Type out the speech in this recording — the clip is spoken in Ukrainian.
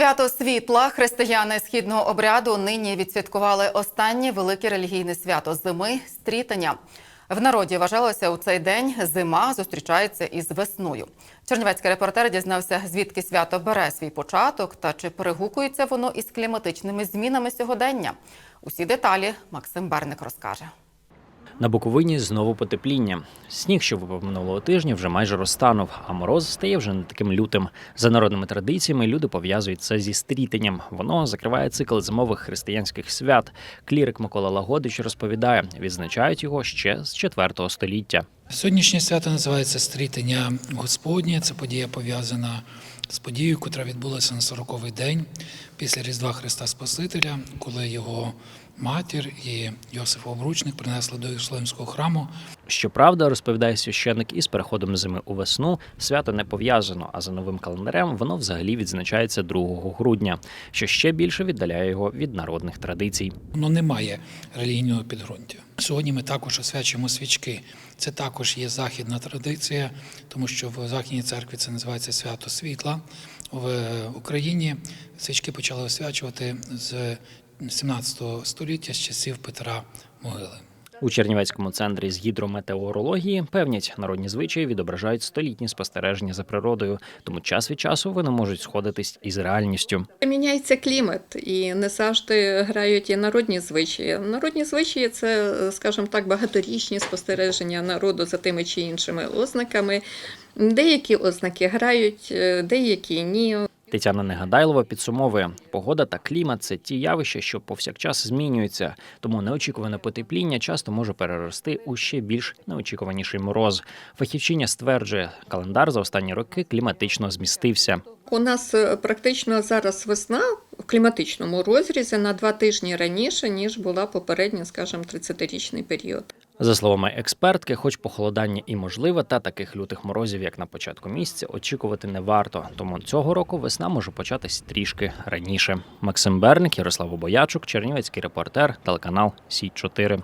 Свято світла християни східного обряду нині відсвяткували останнє велике релігійне свято зими стрітання. В народі вважалося у цей день зима зустрічається із весною. Чернівецький репортер дізнався, звідки свято бере свій початок та чи перегукується воно із кліматичними змінами сьогодення. Усі деталі Максим Берник розкаже. На Буковині знову потепління. Сніг, що випав минулого тижня, вже майже розтанув, а мороз стає вже не таким лютим. За народними традиціями люди пов'язують це зі стрітенням. Воно закриває цикл зимових християнських свят. Клірик Микола Лагодич розповідає, відзначають його ще з 4 століття. Сьогоднішнє свято називається Стрітення Господнє. Це подія пов'язана з подією, яка відбулася на 40-й день після Різдва Христа Спасителя, коли його матір і Йосиф Обручник принесли до Єрусалимського храму. Щоправда, розповідає священик, із переходом зими у весну свято не пов'язано, а за новим календарем воно взагалі відзначається 2 грудня, що ще більше віддаляє його від народних традицій. Воно не має релігійного підґрунтя. Сьогодні ми також освячуємо свічки. Це також є західна традиція, тому що в Західній церкві це називається свято світла. В Україні свічки почали освячувати з 17 століття, з часів Петра Могили. У Чернівецькому центрі з гідрометеорології певнять народні звичаї відображають столітні спостереження за природою, тому час від часу вони можуть сходитись із реальністю. Міняється клімат, і не завжди грають і народні звичаї. Народні звичаї це, скажімо так, багаторічні спостереження народу за тими чи іншими ознаками. Деякі ознаки грають, деякі ні. Тетяна Негадайлова підсумовує, погода та клімат це ті явища, що повсякчас змінюються, тому неочікуване потепління часто може перерости у ще більш неочікуваніший мороз. Фахівчиня стверджує, календар за останні роки кліматично змістився. У нас е, практично зараз весна в кліматичному розрізі на два тижні раніше, ніж була попередня, скажімо, 30-річний період. За словами експертки, хоч похолодання і можливе, та таких лютих морозів, як на початку місяця, очікувати не варто. Тому цього року весна може початись трішки раніше. Максим Берник, Ярослав Обоячук, Чернівецький репортер, телеканал Сі 4